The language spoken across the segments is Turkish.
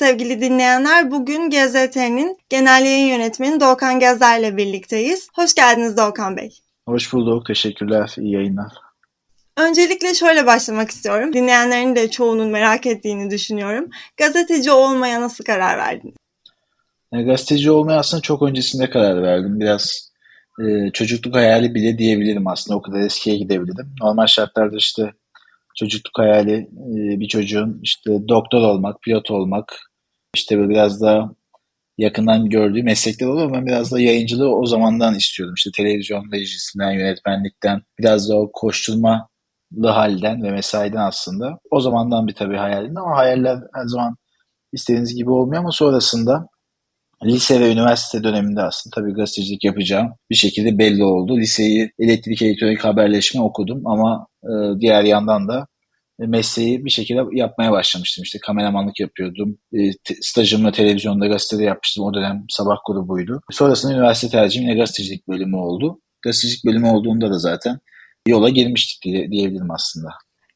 Sevgili dinleyenler, bugün GZT'nin genel yayın yönetmeni Doğukan Gezer ile birlikteyiz. Hoş geldiniz Doğukan Bey. Hoş bulduk, teşekkürler, iyi yayınlar. Öncelikle şöyle başlamak istiyorum. Dinleyenlerin de çoğunun merak ettiğini düşünüyorum. Gazeteci olmaya nasıl karar verdiniz? Yani gazeteci olmaya aslında çok öncesinde karar verdim. Biraz e, çocukluk hayali bile diyebilirim aslında. O kadar eskiye gidebilirim. Normal şartlarda işte çocukluk hayali e, bir çocuğun işte doktor olmak, pilot olmak, işte böyle biraz daha yakından gördüğü meslekler ama ben biraz da yayıncılığı o zamandan istiyordum. İşte televizyon rejisinden, yönetmenlikten, biraz da o koşturmalı halden ve mesaiden aslında. O zamandan bir tabii hayalim ama hayaller her zaman istediğiniz gibi olmuyor ama sonrasında lise ve üniversite döneminde aslında tabii gazetecilik yapacağım bir şekilde belli oldu. Liseyi elektrik elektronik haberleşme okudum ama e, diğer yandan da mesleği bir şekilde yapmaya başlamıştım. İşte kameramanlık yapıyordum. E, te, stajımı televizyonda gazetede yapmıştım. O dönem sabah grubuydu. Sonrasında üniversite tercihim yine gazetecilik bölümü oldu. Gazetecilik bölümü olduğunda da zaten yola girmiştik diye, diyebilirim aslında.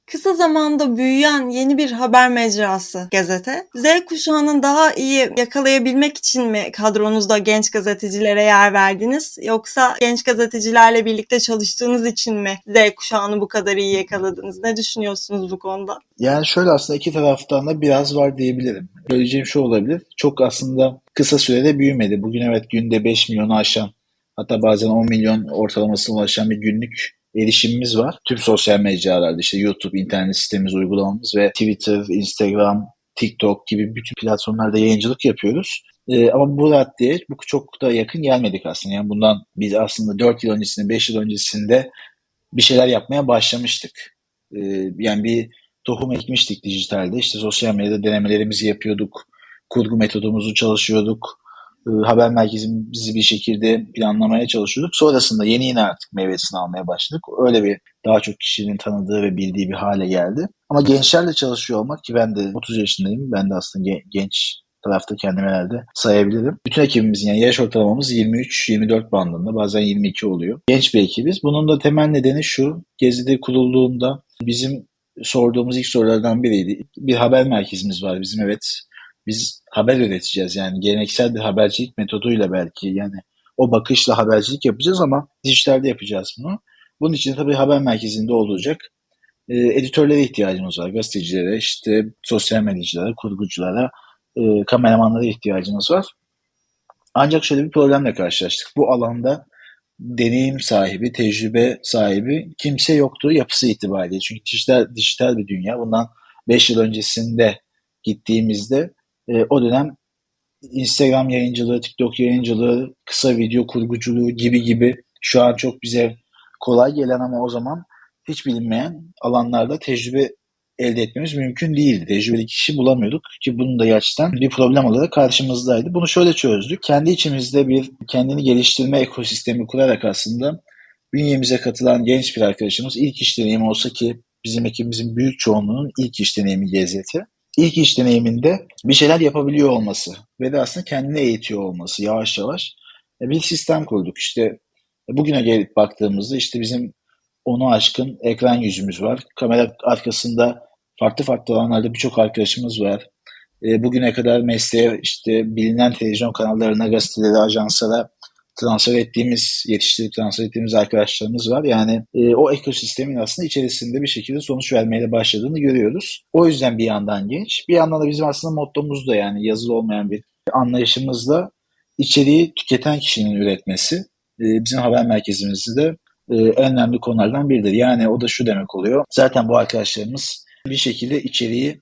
Kısa zamanda büyüyen yeni bir haber mecrası gazete. Z kuşağının daha iyi yakalayabilmek için mi kadronuzda genç gazetecilere yer verdiniz? Yoksa genç gazetecilerle birlikte çalıştığınız için mi Z kuşağını bu kadar iyi yakaladınız? Ne düşünüyorsunuz bu konuda? Yani şöyle aslında iki taraftan da biraz var diyebilirim. Söyleyeceğim şu olabilir. Çok aslında kısa sürede büyümedi. Bugün evet günde 5 milyonu aşan hatta bazen 10 milyon ortalamasına ulaşan bir günlük erişimimiz var. Tüm sosyal mecralarda işte YouTube, internet sistemimiz, uygulamamız ve Twitter, Instagram, TikTok gibi bütün platformlarda yayıncılık yapıyoruz. Ee, ama bu raddeye bu çok da yakın gelmedik aslında. Yani bundan biz aslında 4 yıl öncesinde, 5 yıl öncesinde bir şeyler yapmaya başlamıştık. Ee, yani bir tohum ekmiştik dijitalde. İşte sosyal medyada denemelerimizi yapıyorduk. Kurgu metodumuzu çalışıyorduk e, haber merkezimizi bir şekilde planlamaya çalışıyorduk. Sonrasında yeni yeni artık meyvesini almaya başladık. Öyle bir daha çok kişinin tanıdığı ve bildiği bir hale geldi. Ama gençlerle çalışıyor olmak ki ben de 30 yaşındayım. Ben de aslında genç tarafta kendimi herhalde sayabilirim. Bütün ekibimizin yani yaş ortalamamız 23-24 bandında bazen 22 oluyor. Genç bir ekibiz. Bunun da temel nedeni şu. Gezi'de kurulduğunda bizim sorduğumuz ilk sorulardan biriydi. Bir haber merkezimiz var bizim evet biz haber üreteceğiz yani geleneksel bir habercilik metoduyla belki yani o bakışla habercilik yapacağız ama dijitalde yapacağız bunu. Bunun için tabii haber merkezinde olacak e, editörlere ihtiyacımız var. Gazetecilere, işte sosyal medyacılara, kurguculara, e, kameramanlara ihtiyacımız var. Ancak şöyle bir problemle karşılaştık. Bu alanda deneyim sahibi, tecrübe sahibi kimse yoktu yapısı itibariyle. Çünkü dijital, dijital bir dünya. Bundan 5 yıl öncesinde gittiğimizde e, o dönem Instagram yayıncılığı, TikTok yayıncılığı, kısa video kurguculuğu gibi gibi şu an çok bize kolay gelen ama o zaman hiç bilinmeyen alanlarda tecrübe elde etmemiz mümkün değildi. Tecrübeli kişi bulamıyorduk ki bunun da gerçekten bir problem olarak karşımızdaydı. Bunu şöyle çözdük. Kendi içimizde bir kendini geliştirme ekosistemi kurarak aslında bünyemize katılan genç bir arkadaşımız ilk iş deneyimi olsa ki bizim ekibimizin büyük çoğunluğunun ilk iş deneyimi GZT ilk iş deneyiminde bir şeyler yapabiliyor olması ve de aslında kendini eğitiyor olması yavaş yavaş e, bir sistem kurduk. İşte bugüne gelip baktığımızda işte bizim onu aşkın ekran yüzümüz var. Kamera arkasında farklı farklı alanlarda birçok arkadaşımız var. E, bugüne kadar mesleğe işte bilinen televizyon kanallarına, gazetelere, ajanslara transfer ettiğimiz, yetiştirip transfer ettiğimiz arkadaşlarımız var. Yani e, o ekosistemin aslında içerisinde bir şekilde sonuç vermeye başladığını görüyoruz. O yüzden bir yandan genç. Bir yandan da bizim aslında mottomuz da yani yazılı olmayan bir anlayışımızla içeriği tüketen kişinin üretmesi. E, bizim haber merkezimizde e, en önemli konulardan biridir. Yani o da şu demek oluyor. Zaten bu arkadaşlarımız bir şekilde içeriği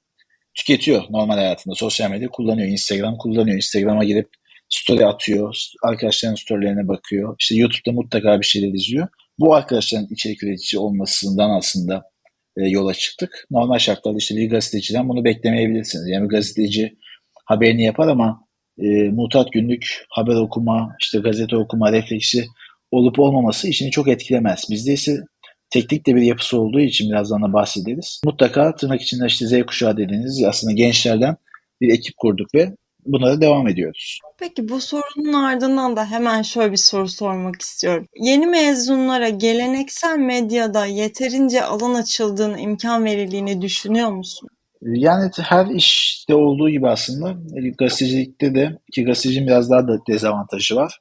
tüketiyor normal hayatında. Sosyal medya kullanıyor, Instagram kullanıyor. Instagram'a girip story atıyor, arkadaşların storylerine bakıyor. İşte YouTube'da mutlaka bir şeyler izliyor. Bu arkadaşların içerik üretici olmasından aslında e, yola çıktık. Normal şartlarda işte bir gazeteciden bunu beklemeyebilirsiniz. Yani bir gazeteci haberini yapar ama e, mutat günlük haber okuma, işte gazete okuma refleksi olup olmaması işini çok etkilemez. Bizde ise teknik de bir yapısı olduğu için birazdan da bahsederiz. Mutlaka tırnak içinde işte Z kuşağı dediğiniz aslında gençlerden bir ekip kurduk ve buna da devam ediyoruz. Peki bu sorunun ardından da hemen şöyle bir soru sormak istiyorum. Yeni mezunlara geleneksel medyada yeterince alan açıldığını, imkan verildiğini düşünüyor musun? Yani her işte olduğu gibi aslında e, gazetecilikte de ki gazetecinin biraz daha da dezavantajı var.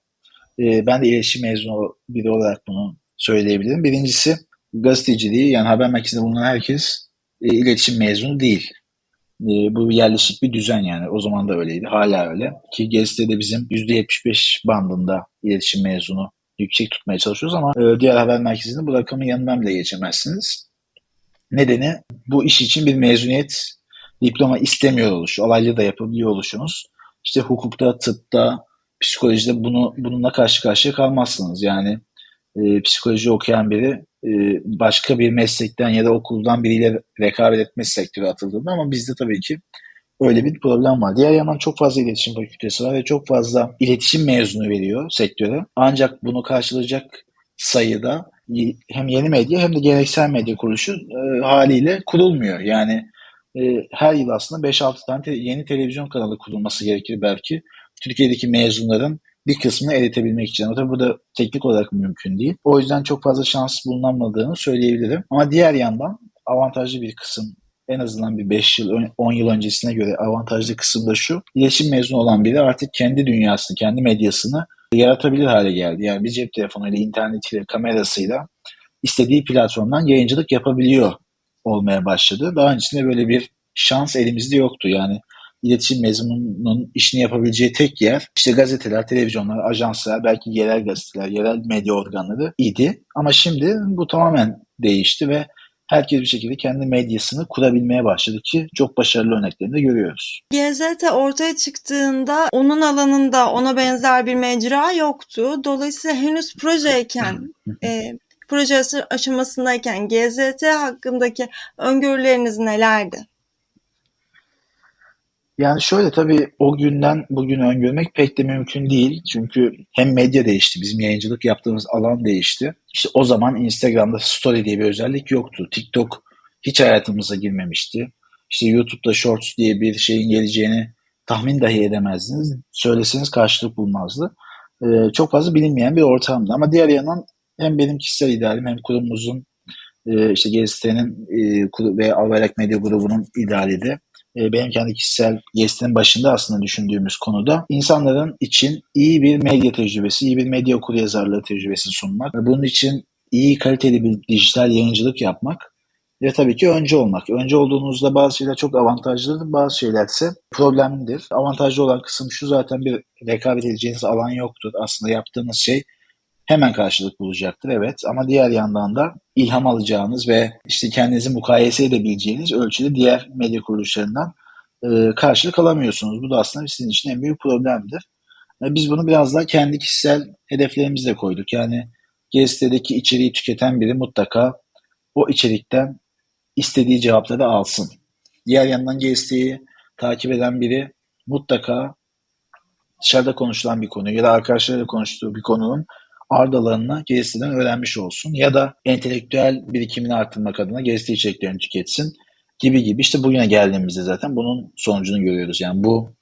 E, ben de iletişim mezunu biri olarak bunu söyleyebilirim. Birincisi gazeteciliği yani haber merkezinde bulunan herkes e, iletişim mezunu değil. Bu yerleşik bir düzen yani. O zaman da öyleydi. Hala öyle. Ki gazetede bizim %75 bandında iletişim mezunu yüksek tutmaya çalışıyoruz ama diğer haber merkezinde bu rakamın yanından bile geçemezsiniz. Nedeni bu iş için bir mezuniyet diploma istemiyor oluş, alaylı da yapabiliyor oluşunuz. İşte hukukta, tıpta, psikolojide bunu bununla karşı karşıya kalmazsınız. Yani e, psikoloji okuyan biri e, başka bir meslekten ya da okuldan biriyle rekabet etmesi sektöre atıldığında ama bizde tabii ki öyle bir problem var. Diğer yandan çok fazla iletişim fakültesi var ve çok fazla iletişim mezunu veriyor sektöre. Ancak bunu karşılayacak sayıda hem yeni medya hem de geleneksel medya kuruluşu e, haliyle kurulmuyor. Yani e, her yıl aslında 5-6 tane te- yeni televizyon kanalı kurulması gerekir belki. Türkiye'deki mezunların bir kısmını edetebilmek için. Tabii bu da teknik olarak mümkün değil. O yüzden çok fazla şans bulunamadığını söyleyebilirim. Ama diğer yandan avantajlı bir kısım en azından bir 5 yıl, 10 yıl öncesine göre avantajlı kısım da şu. İletişim mezunu olan biri artık kendi dünyasını, kendi medyasını yaratabilir hale geldi. Yani bir cep telefonuyla, internetiyle, kamerasıyla istediği platformdan yayıncılık yapabiliyor olmaya başladı. Daha öncesinde böyle bir şans elimizde yoktu. Yani iletişim mezununun işini yapabileceği tek yer işte gazeteler, televizyonlar, ajanslar, belki yerel gazeteler, yerel medya organları idi. Ama şimdi bu tamamen değişti ve herkes bir şekilde kendi medyasını kurabilmeye başladı ki çok başarılı örneklerini de görüyoruz. GZT ortaya çıktığında onun alanında ona benzer bir mecra yoktu. Dolayısıyla henüz projeyken e, proje aşamasındayken GZT hakkındaki öngörüleriniz nelerdi? Yani şöyle tabii o günden bugün öngörmek pek de mümkün değil. Çünkü hem medya değişti, bizim yayıncılık yaptığımız alan değişti. İşte o zaman Instagram'da story diye bir özellik yoktu. TikTok hiç hayatımıza girmemişti. İşte YouTube'da Shorts diye bir şeyin geleceğini tahmin dahi edemezdiniz. Söyleseniz karşılık bulmazdı. Ee, çok fazla bilinmeyen bir ortamdı. Ama diğer yandan hem benim kişisel idealim hem kurumumuzun e, işte GST'nin e, ve Albayrak Medya Grubu'nun ideali de benim kendi kişisel GST'nin başında aslında düşündüğümüz konuda insanların için iyi bir medya tecrübesi, iyi bir medya okuryazarlığı tecrübesi sunmak ve bunun için iyi kaliteli bir dijital yayıncılık yapmak ve tabii ki önce olmak. Önce olduğunuzda bazı şeyler çok avantajlıdır, bazı şeyler ise problemlidir. Avantajlı olan kısım şu zaten bir rekabet edeceğiniz alan yoktur. Aslında yaptığınız şey hemen karşılık bulacaktır evet ama diğer yandan da ilham alacağınız ve işte kendinizi mukayese edebileceğiniz ölçüde diğer medya kuruluşlarından e, karşılık alamıyorsunuz. Bu da aslında sizin için en büyük problemdir. E, biz bunu biraz daha kendi kişisel hedeflerimizle koyduk. Yani GST'deki içeriği tüketen biri mutlaka o içerikten istediği cevapları alsın. Diğer yandan GST'yi takip eden biri mutlaka dışarıda konuşulan bir konu ya da arkadaşlarıyla konuştuğu bir konunun ardalarına GST'den öğrenmiş olsun ya da entelektüel birikimini arttırmak adına GST içeriklerini tüketsin gibi gibi. İşte bugüne geldiğimizde zaten bunun sonucunu görüyoruz. Yani bu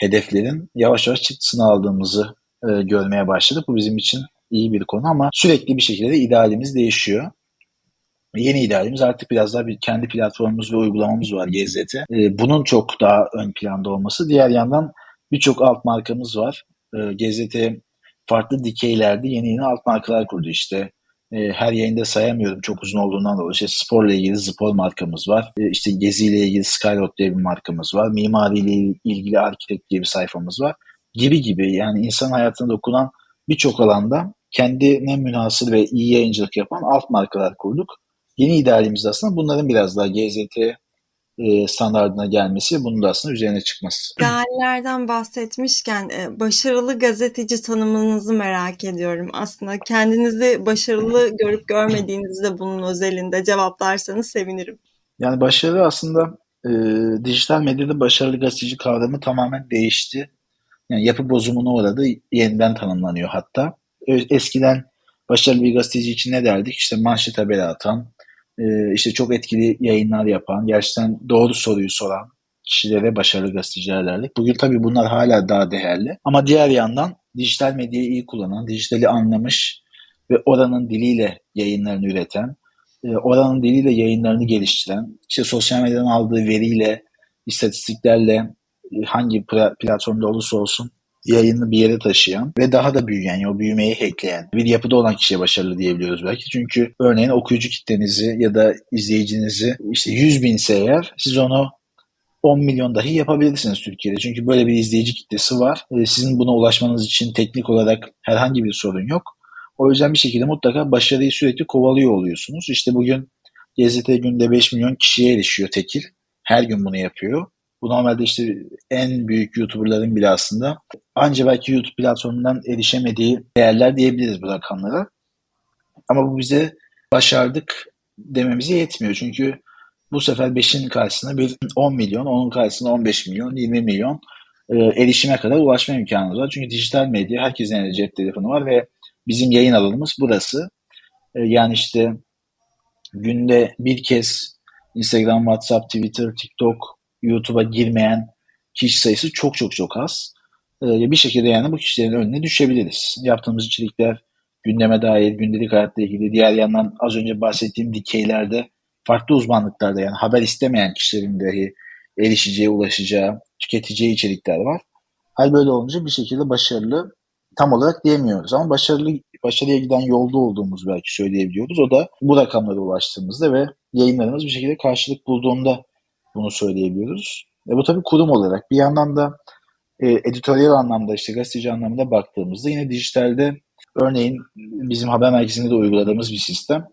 hedeflerin yavaş yavaş çıktısını aldığımızı e, görmeye başladık. Bu bizim için iyi bir konu ama sürekli bir şekilde de idealimiz değişiyor. Yeni idealimiz artık biraz daha bir kendi platformumuz ve uygulamamız var GZT. E, bunun çok daha ön planda olması. Diğer yandan birçok alt markamız var. E, GZT farklı dikeylerde yeni yeni alt markalar kurdu işte. E, her yayında sayamıyorum çok uzun olduğundan dolayı. İşte sporla ilgili Spor markamız var. E, işte Gezi ile ilgili Skylot diye bir markamız var. Mimari ile ilgili Architect diye bir sayfamız var. Gibi gibi yani insan hayatına dokunan birçok alanda kendine münasır ve iyi yayıncılık yapan alt markalar kurduk. Yeni idealimiz aslında bunların biraz daha GZT e, standartına gelmesi bunun da aslında üzerine çıkması. İdeallerden bahsetmişken e, başarılı gazeteci tanımınızı merak ediyorum. Aslında kendinizi başarılı görüp görmediğinizde bunun özelinde cevaplarsanız sevinirim. Yani başarı aslında e, dijital medyada başarılı gazeteci kavramı tamamen değişti. Yani yapı bozumuna uğradı, yeniden tanımlanıyor hatta. Eskiden başarılı bir gazeteci için ne derdik? İşte manşet haberi atan, e, işte çok etkili yayınlar yapan, gerçekten doğru soruyu soran kişilere başarılı gazeteciler derdik. Bugün tabii bunlar hala daha değerli. Ama diğer yandan dijital medyayı iyi kullanan, dijitali anlamış ve oranın diliyle yayınlarını üreten, e, oranın diliyle yayınlarını geliştiren, işte sosyal medyadan aldığı veriyle, istatistiklerle e, hangi platformda olursa olsun yayını bir yere taşıyan ve daha da büyüyen, yani o büyümeyi hackleyen bir yapıda olan kişiye başarılı diyebiliyoruz belki. Çünkü örneğin okuyucu kitlenizi ya da izleyicinizi işte 100 binse eğer siz onu 10 milyon dahi yapabilirsiniz Türkiye'de. Çünkü böyle bir izleyici kitlesi var. E, sizin buna ulaşmanız için teknik olarak herhangi bir sorun yok. O yüzden bir şekilde mutlaka başarıyı sürekli kovalıyor oluyorsunuz. İşte bugün GZT günde 5 milyon kişiye erişiyor tekil. Her gün bunu yapıyor. Bu normalde işte en büyük YouTuber'ların bile aslında anca belki YouTube platformundan erişemediği değerler diyebiliriz bu rakamlara. Ama bu bize başardık dememize yetmiyor. Çünkü bu sefer 5'in karşısına bir 10 milyon, onun karşısına 15 milyon, 20 milyon e, erişime kadar ulaşma imkanımız var. Çünkü dijital medya herkesin elinde cep telefonu var ve bizim yayın alanımız burası. E, yani işte günde bir kez Instagram, WhatsApp, Twitter, TikTok, YouTube'a girmeyen kişi sayısı çok çok çok az. E, bir şekilde yani bu kişilerin önüne düşebiliriz. Yaptığımız içerikler gündeme dair, gündelik hayatla ilgili, diğer yandan az önce bahsettiğim dikeylerde farklı uzmanlıklarda yani haber istemeyen kişilerin dahi erişeceği, ulaşacağı, tüketeceği içerikler var. Hal böyle olunca bir şekilde başarılı tam olarak diyemiyoruz ama başarılı başarıya giden yolda olduğumuz belki söyleyebiliyoruz. O da bu rakamlara ulaştığımızda ve yayınlarımız bir şekilde karşılık bulduğunda bunu söyleyebiliyoruz. E bu tabii kurum olarak. Bir yandan da e, editoryal anlamda işte gazeteci anlamında baktığımızda yine dijitalde örneğin bizim haber merkezinde de uyguladığımız bir sistem.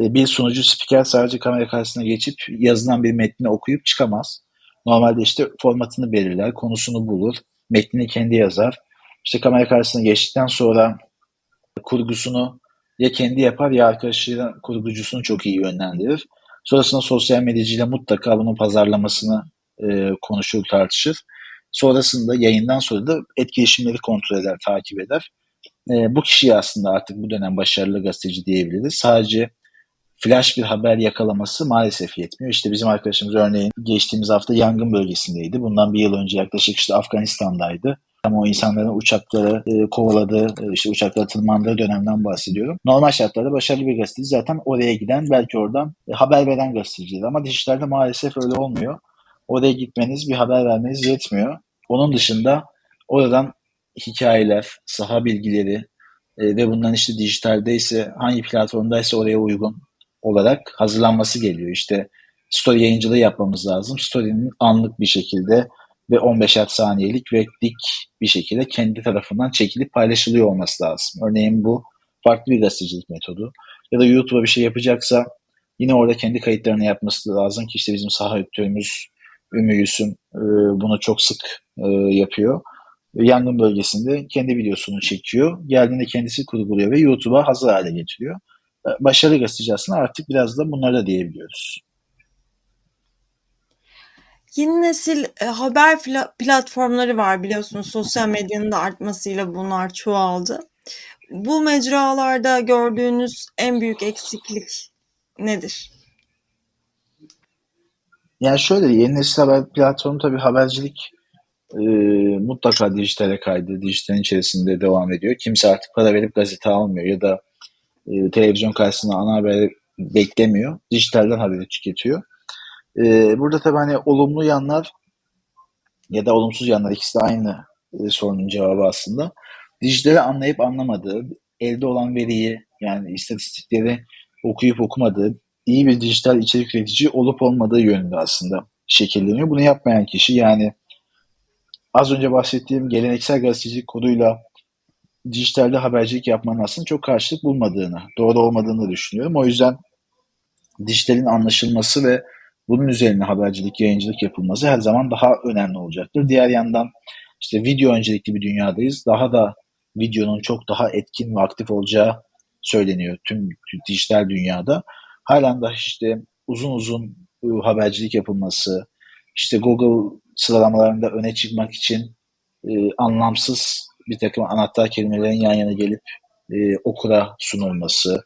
E, bir sunucu spiker sadece kamera karşısına geçip yazılan bir metni okuyup çıkamaz. Normalde işte formatını belirler, konusunu bulur, metnini kendi yazar. İşte kamera karşısına geçtikten sonra kurgusunu ya kendi yapar ya arkadaşıyla kurgucusunu çok iyi yönlendirir. Sonrasında sosyal medyacıyla mutlaka bunun pazarlamasını e, konuşur, tartışır. Sonrasında yayından sonra da etkileşimleri kontrol eder, takip eder. E, bu kişiye aslında artık bu dönem başarılı gazeteci diyebiliriz. Sadece flash bir haber yakalaması maalesef yetmiyor. İşte bizim arkadaşımız örneğin geçtiğimiz hafta yangın bölgesindeydi. Bundan bir yıl önce yaklaşık işte Afganistan'daydı. Ama o insanların uçakları e, kovaladığı, e, işte uçaklara tırmandığı dönemden bahsediyorum. Normal şartlarda başarılı bir gazeteci zaten oraya giden, belki oradan e, haber veren gazetecidir. Ama dijitalde maalesef öyle olmuyor. Oraya gitmeniz, bir haber vermeniz yetmiyor. Onun dışında oradan hikayeler, saha bilgileri e, ve bundan işte dijitaldeyse hangi platformdaysa oraya uygun olarak hazırlanması geliyor. İşte story yayıncılığı yapmamız lazım. Story'nin anlık bir şekilde ve 15'er saniyelik ve dik bir şekilde kendi tarafından çekilip paylaşılıyor olması lazım. Örneğin bu farklı bir gazetecilik metodu. Ya da YouTube'a bir şey yapacaksa yine orada kendi kayıtlarını yapması lazım ki işte bizim saha editörümüz Ümmü Gülsüm e, bunu çok sık e, yapıyor. Yangın bölgesinde kendi videosunu çekiyor. Geldiğinde kendisi kurguluyor ve YouTube'a hazır hale getiriyor. E, başarılı gazeteci aslında artık biraz da bunları da diyebiliyoruz. Yeni nesil haber platformları var biliyorsunuz. Sosyal medyanın da artmasıyla bunlar çoğaldı. Bu mecralarda gördüğünüz en büyük eksiklik nedir? Yani şöyle yeni nesil haber platformu tabii habercilik e, mutlaka dijitale kaydı. Dijitalin içerisinde devam ediyor. Kimse artık para verip gazete almıyor ya da e, televizyon karşısında ana haber beklemiyor. Dijitalden haberi tüketiyor. E, burada tabii hani olumlu yanlar ya da olumsuz yanlar ikisi de aynı e, sorunun cevabı aslında. Dijitali anlayıp anlamadığı, elde olan veriyi yani istatistikleri okuyup okumadığı, iyi bir dijital içerik üretici olup olmadığı yönünde aslında şekilleniyor. Bunu yapmayan kişi yani az önce bahsettiğim geleneksel gazetecilik koduyla dijitalde habercilik yapmanın aslında çok karşılık bulmadığını, doğru olmadığını düşünüyorum. O yüzden dijitalin anlaşılması ve bunun üzerine habercilik, yayıncılık yapılması her zaman daha önemli olacaktır. Diğer yandan işte video öncelikli bir dünyadayız. Daha da videonun çok daha etkin ve aktif olacağı söyleniyor tüm dijital dünyada. Halen daha işte uzun uzun habercilik yapılması, işte Google sıralamalarında öne çıkmak için e, anlamsız bir takım anahtar kelimelerin yan yana gelip e, okura sunulması,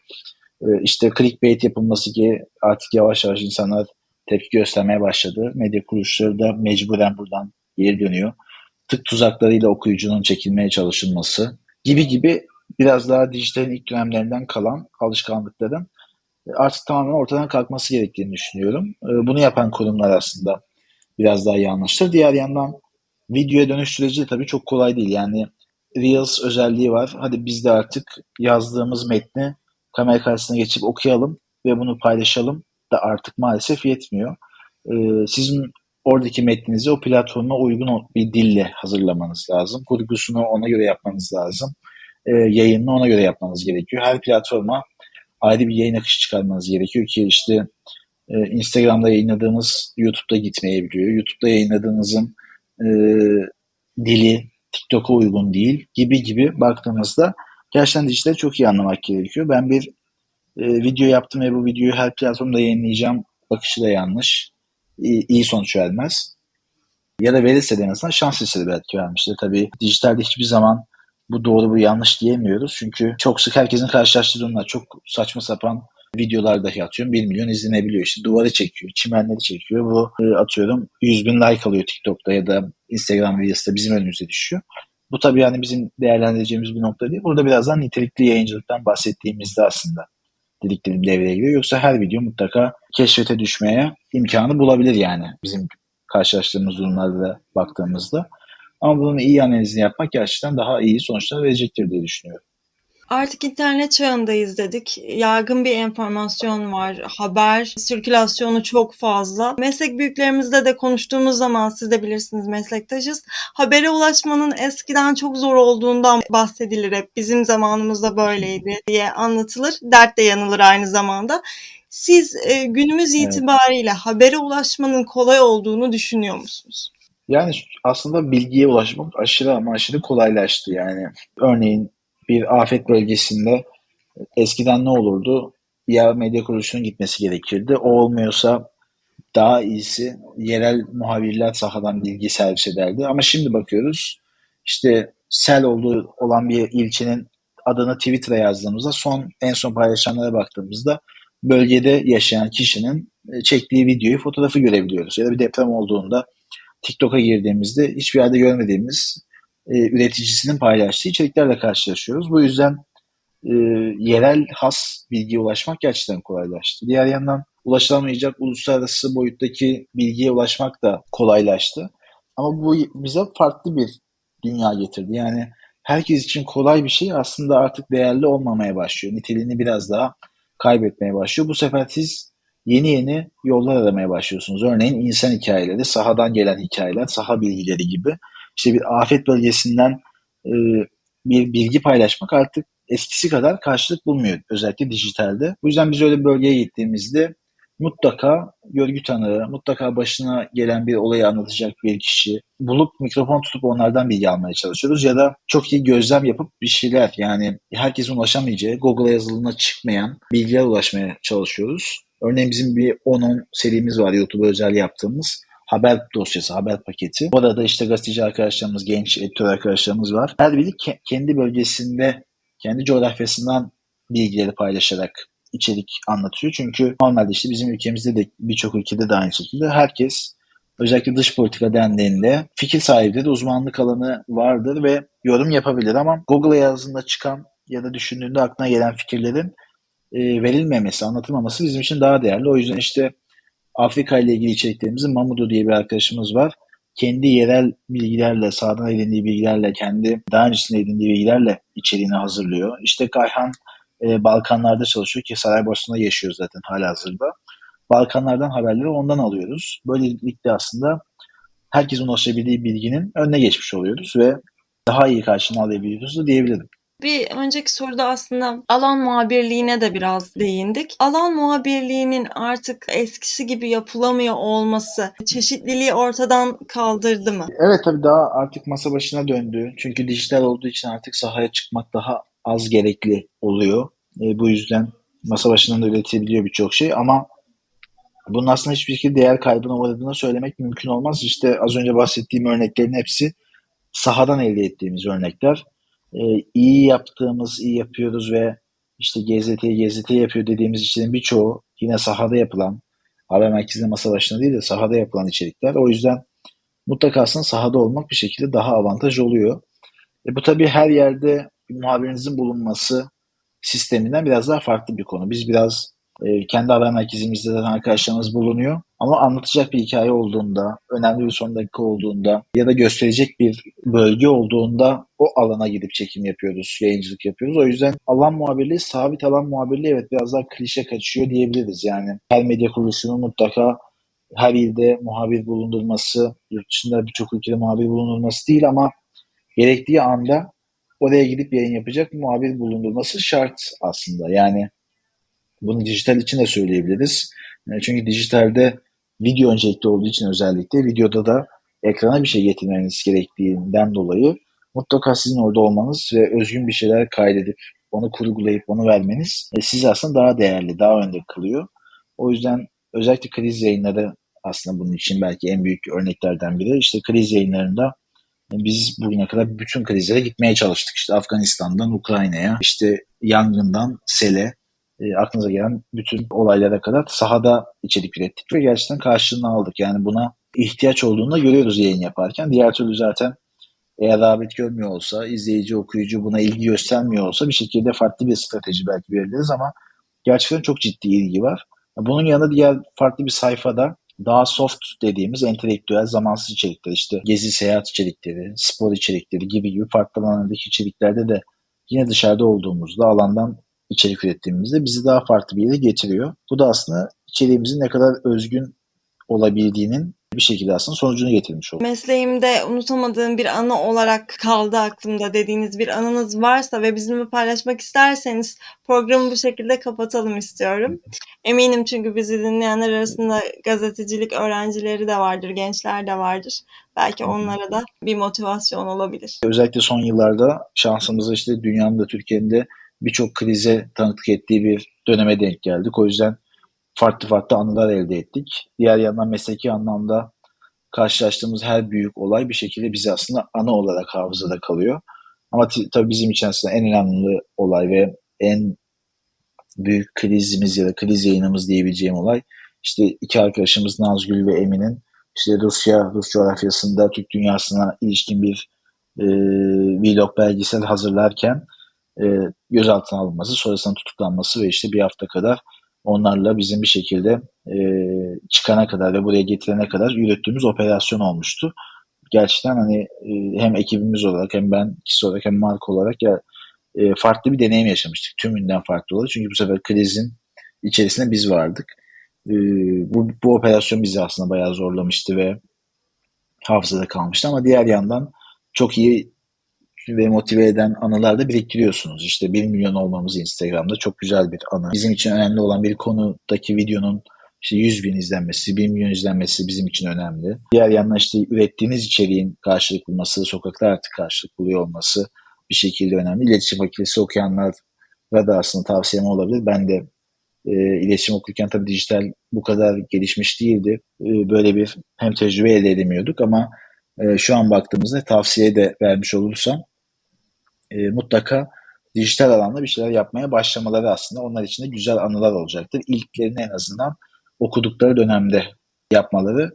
e, işte clickbait yapılması ki artık yavaş yavaş insanlar tepki göstermeye başladı. Medya kuruluşları da mecburen buradan geri dönüyor. Tık tuzaklarıyla okuyucunun çekilmeye çalışılması gibi gibi biraz daha dijitalin ilk dönemlerinden kalan alışkanlıkların artık tamamen ortadan kalkması gerektiğini düşünüyorum. E, bunu yapan kurumlar aslında biraz daha iyi anlaşılır. Diğer yandan videoya dönüş süreci de tabii çok kolay değil. Yani Reels özelliği var. Hadi biz de artık yazdığımız metni kamera karşısına geçip okuyalım ve bunu paylaşalım da artık maalesef yetmiyor. Ee, sizin oradaki metninizi o platforma uygun bir dille hazırlamanız lazım. Kurgusunu ona göre yapmanız lazım. Ee, yayınını ona göre yapmanız gerekiyor. Her platforma ayrı bir yayın akışı çıkarmanız gerekiyor ki işte e, Instagram'da yayınladığınız YouTube'da gitmeyebiliyor. YouTube'da yayınladığınızın e, dili TikTok'a uygun değil gibi gibi baktığımızda gerçekten dijital çok iyi anlamak gerekiyor. Ben bir e, video yaptım ve bu videoyu her platformda yayınlayacağım bakışı da yanlış. İyi, iyi sonuç vermez. Ya da verirse de en azından şans eseri belki vermiştir. Tabii dijitalde hiçbir zaman bu doğru bu yanlış diyemiyoruz. Çünkü çok sık herkesin karşılaştığı durumlar çok saçma sapan videolar dahi atıyorum 1 milyon izlenebiliyor. İşte duvarı çekiyor, çimenleri çekiyor. Bu e, atıyorum 100 bin like alıyor TikTok'ta ya da Instagram Reels'ta bizim önümüze düşüyor. Bu tabii yani bizim değerlendireceğimiz bir nokta değil. Burada birazdan nitelikli yayıncılıktan bahsettiğimizde aslında dediklerim devreye giriyor. Yoksa her video mutlaka keşfete düşmeye imkanı bulabilir yani bizim karşılaştığımız durumlarda baktığımızda. Ama bunun iyi analizini yapmak gerçekten daha iyi sonuçlar verecektir diye düşünüyorum. Artık internet çağındayız dedik. Yaygın bir enformasyon var. Haber sirkülasyonu çok fazla. Meslek büyüklerimizle de konuştuğumuz zaman siz de bilirsiniz meslektaşız. Habere ulaşmanın eskiden çok zor olduğundan bahsedilir hep. Bizim zamanımızda böyleydi diye anlatılır. Dert de yanılır aynı zamanda. Siz e, günümüz Evet. itibariyle habere ulaşmanın kolay olduğunu düşünüyor musunuz? Yani aslında bilgiye ulaşmak aşırı ama aşırı kolaylaştı yani. Örneğin bir afet bölgesinde eskiden ne olurdu? Ya medya kuruluşunun gitmesi gerekirdi. O olmuyorsa daha iyisi yerel muhabirler sahadan bilgi servis ederdi. Ama şimdi bakıyoruz işte sel olduğu olan bir ilçenin adını Twitter'a yazdığımızda son en son paylaşanlara baktığımızda bölgede yaşayan kişinin e, çektiği videoyu, fotoğrafı görebiliyoruz. Ya da bir deprem olduğunda TikTok'a girdiğimizde hiçbir yerde görmediğimiz e, üreticisinin paylaştığı içeriklerle karşılaşıyoruz. Bu yüzden e, yerel has bilgiye ulaşmak gerçekten kolaylaştı. Diğer yandan ulaşılamayacak uluslararası boyuttaki bilgiye ulaşmak da kolaylaştı. Ama bu bize farklı bir dünya getirdi. Yani herkes için kolay bir şey aslında artık değerli olmamaya başlıyor. Niteliğini biraz daha kaybetmeye başlıyor. Bu sefer siz yeni yeni yollar aramaya başlıyorsunuz. Örneğin insan hikayeleri, sahadan gelen hikayeler, saha bilgileri gibi. İşte bir afet bölgesinden e, bir bilgi paylaşmak artık eskisi kadar karşılık bulmuyor. Özellikle dijitalde. Bu yüzden biz öyle bir bölgeye gittiğimizde mutlaka görgü tanığı, mutlaka başına gelen bir olayı anlatacak bir kişi bulup mikrofon tutup onlardan bilgi almaya çalışıyoruz. Ya da çok iyi gözlem yapıp bir şeyler yani herkesin ulaşamayacağı, Google'a yazılımına çıkmayan bilgiler ulaşmaya çalışıyoruz. Örneğin bizim bir 10-10 serimiz var YouTube'a özel yaptığımız haber dosyası, haber paketi. Orada işte gazeteci arkadaşlarımız, genç editör arkadaşlarımız var. Her biri ke- kendi bölgesinde, kendi coğrafyasından bilgileri paylaşarak içerik anlatıyor. Çünkü normalde işte bizim ülkemizde de birçok ülkede de aynı şekilde herkes özellikle dış politika dendiğinde fikir sahibidir, uzmanlık alanı vardır ve yorum yapabilir ama Google'a yazdığında çıkan ya da düşündüğünde aklına gelen fikirlerin e, verilmemesi, anlatılmaması bizim için daha değerli. O yüzden işte Afrika ile ilgili içeriklerimizin Mamudu diye bir arkadaşımız var. Kendi yerel bilgilerle, sahadan edindiği bilgilerle, kendi daha öncesinde edindiği bilgilerle içeriğini hazırlıyor. İşte Kayhan e, Balkanlarda çalışıyor ki Saraybosna'da yaşıyor zaten hala hazırda. Balkanlardan haberleri ondan alıyoruz. Böylelikle aslında herkesin ulaşabildiği bilginin önüne geçmiş oluyoruz ve daha iyi karşılığını alabiliyoruz da diyebilirim. Bir önceki soruda aslında alan muhabirliğine de biraz değindik. Alan muhabirliğinin artık eskisi gibi yapılamıyor olması çeşitliliği ortadan kaldırdı mı? Evet tabii daha artık masa başına döndü. Çünkü dijital olduğu için artık sahaya çıkmak daha az gerekli oluyor. E, bu yüzden masa başından da üretilebiliyor birçok şey ama bunun aslında hiçbir şekilde değer kaybına uğradığını söylemek mümkün olmaz. İşte az önce bahsettiğim örneklerin hepsi sahadan elde ettiğimiz örnekler. E, iyi yaptığımız, iyi yapıyoruz ve işte GZT, GZT yapıyor dediğimiz işlerin birçoğu yine sahada yapılan, haber merkezinde masa başında değil de sahada yapılan içerikler. O yüzden mutlaka aslında sahada olmak bir şekilde daha avantaj oluyor. E, bu tabii her yerde muhabirinizin bulunması sisteminden biraz daha farklı bir konu. Biz biraz E, kendi haber merkezimizde de arkadaşlarımız bulunuyor. Ama anlatacak bir hikaye olduğunda, önemli bir son dakika olduğunda ya da gösterecek bir bölge olduğunda o alana gidip çekim yapıyoruz, yayıncılık yapıyoruz. O yüzden alan muhabirliği, sabit alan muhabirliği evet biraz daha klişe kaçıyor diyebiliriz. Yani her medya kuruluşunun mutlaka her ilde muhabir bulundurması, yurt dışında birçok ülkede muhabir bulundurması değil ama gerektiği anda oraya gidip yayın yapacak muhabir bulundurması şart aslında. Yani bunu dijital için de söyleyebiliriz. Çünkü dijitalde video öncelikli olduğu için özellikle videoda da ekrana bir şey getirmeniz gerektiğinden dolayı mutlaka sizin orada olmanız ve özgün bir şeyler kaydedip onu kurgulayıp onu vermeniz e, sizi aslında daha değerli, daha önde kılıyor. O yüzden özellikle kriz yayınları aslında bunun için belki en büyük örneklerden biri. İşte kriz yayınlarında biz bugüne kadar bütün krizlere gitmeye çalıştık. İşte Afganistan'dan Ukrayna'ya, işte yangından sele, e, aklınıza gelen bütün olaylara kadar sahada içerik ürettik ve gerçekten karşılığını aldık. Yani buna ihtiyaç olduğunu da görüyoruz yayın yaparken. Diğer türlü zaten eğer rağbet görmüyor olsa, izleyici, okuyucu buna ilgi göstermiyor olsa bir şekilde farklı bir strateji belki verebiliriz ama gerçekten çok ciddi ilgi var. Bunun yanında diğer farklı bir sayfada daha soft dediğimiz entelektüel zamansız içerikler işte gezi seyahat içerikleri, spor içerikleri gibi gibi farklı alanlardaki içeriklerde de yine dışarıda olduğumuzda alandan içerik ürettiğimizde bizi daha farklı bir yere getiriyor. Bu da aslında içeriğimizin ne kadar özgün olabildiğinin bir şekilde aslında sonucunu getirmiş oluyor. Mesleğimde unutamadığım bir anı olarak kaldı aklımda dediğiniz bir anınız varsa ve bizimle paylaşmak isterseniz programı bu şekilde kapatalım istiyorum. Eminim çünkü bizi dinleyenler arasında gazetecilik öğrencileri de vardır, gençler de vardır. Belki onlara da bir motivasyon olabilir. Özellikle son yıllarda şansımıza işte dünyanın da Türkiye'nin de birçok krize tanıklık ettiği bir döneme denk geldik. O yüzden farklı farklı anılar elde ettik. Diğer yandan mesleki anlamda karşılaştığımız her büyük olay bir şekilde bize aslında ana olarak hafızada kalıyor. Ama tabii bizim için aslında en önemli olay ve en büyük krizimiz ya da kriz yayınımız diyebileceğim olay işte iki arkadaşımız Nazgül ve Emin'in işte Rusya, Rus coğrafyasında Türk dünyasına ilişkin bir e, vlog belgesel hazırlarken e, gözaltına alınması, sonrasında tutuklanması ve işte bir hafta kadar onlarla bizim bir şekilde e, çıkana kadar ve buraya getirene kadar yürüttüğümüz operasyon olmuştu. Gerçekten hani e, hem ekibimiz olarak hem ben kişi olarak hem marka olarak ya e, farklı bir deneyim yaşamıştık. Tümünden farklı olarak. Çünkü bu sefer krizin içerisinde biz vardık. E, bu, bu operasyon bizi aslında bayağı zorlamıştı ve hafızada kalmıştı ama diğer yandan çok iyi ve motive eden anılar da biriktiriyorsunuz. İşte 1 milyon olmamız Instagram'da çok güzel bir anı. Bizim için önemli olan bir konudaki videonun işte 100 bin izlenmesi, 1 milyon izlenmesi bizim için önemli. Diğer yandan işte ürettiğiniz içeriğin karşılık bulması, sokakta artık karşılık buluyor olması bir şekilde önemli. İletişim fakültesi okuyanlara da aslında tavsiyem olabilir. Ben de e, iletişim okurken tabii dijital bu kadar gelişmiş değildi. E, böyle bir hem tecrübe elde edemiyorduk ama e, şu an baktığımızda tavsiye de vermiş olursam e, mutlaka dijital alanda bir şeyler yapmaya başlamaları aslında onlar için de güzel anılar olacaktır. İlklerini en azından okudukları dönemde yapmaları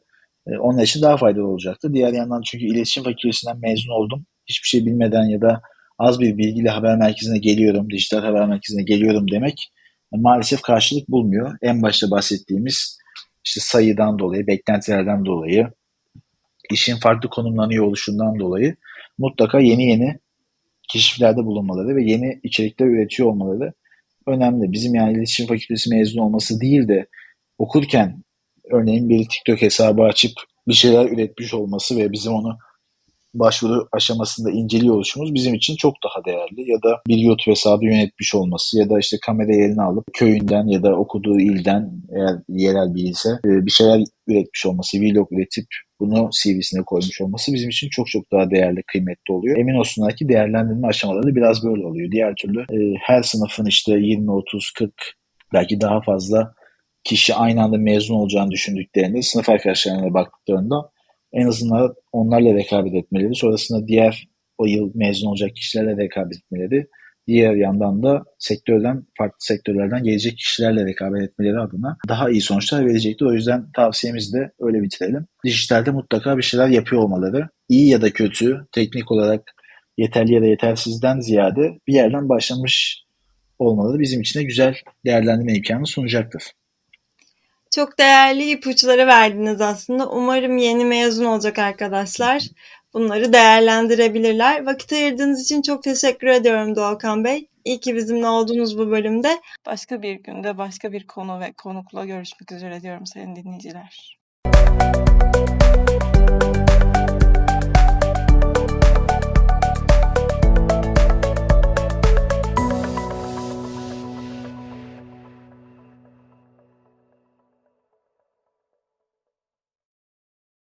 e, onlar için daha faydalı olacaktır. Diğer yandan çünkü iletişim fakültesinden mezun oldum. Hiçbir şey bilmeden ya da az bir bilgiyle haber merkezine geliyorum, dijital haber merkezine geliyorum demek e, maalesef karşılık bulmuyor. En başta bahsettiğimiz işte sayıdan dolayı, beklentilerden dolayı, işin farklı konumlanıyor oluşundan dolayı mutlaka yeni yeni keşiflerde bulunmaları ve yeni içerikler üretiyor olmaları önemli. Bizim yani iletişim fakültesi mezun olması değil de okurken örneğin bir TikTok hesabı açıp bir şeyler üretmiş olması ve bizim onu başvuru aşamasında inceliyor oluşumuz bizim için çok daha değerli. Ya da bir YouTube hesabı yönetmiş olması ya da işte kamera eline alıp köyünden ya da okuduğu ilden eğer yerel bir ilse e, bir şeyler üretmiş olması, vlog üretip bunu CV'sine koymuş olması bizim için çok çok daha değerli, kıymetli oluyor. Emin olsunlar ki değerlendirme aşamaları biraz böyle oluyor. Diğer türlü e, her sınıfın işte 20, 30, 40 belki daha fazla kişi aynı anda mezun olacağını düşündüklerinde sınıf arkadaşlarına baktıklarında en azından onlarla rekabet etmeleri, sonrasında diğer o yıl mezun olacak kişilerle rekabet etmeleri, diğer yandan da sektörden, farklı sektörlerden gelecek kişilerle rekabet etmeleri adına daha iyi sonuçlar verecektir. O yüzden tavsiyemizi de öyle bitirelim. Dijitalde mutlaka bir şeyler yapıyor olmaları, iyi ya da kötü, teknik olarak yeterli ya da yetersizden ziyade bir yerden başlamış olmaları bizim için de güzel değerlendirme imkanı sunacaktır. Çok değerli ipuçları verdiniz aslında. Umarım yeni mezun olacak arkadaşlar bunları değerlendirebilirler. Vakit ayırdığınız için çok teşekkür ediyorum Doğukan Bey. İyi ki bizimle oldunuz bu bölümde. Başka bir günde başka bir konu ve konukla görüşmek üzere diyorum sayın dinleyiciler.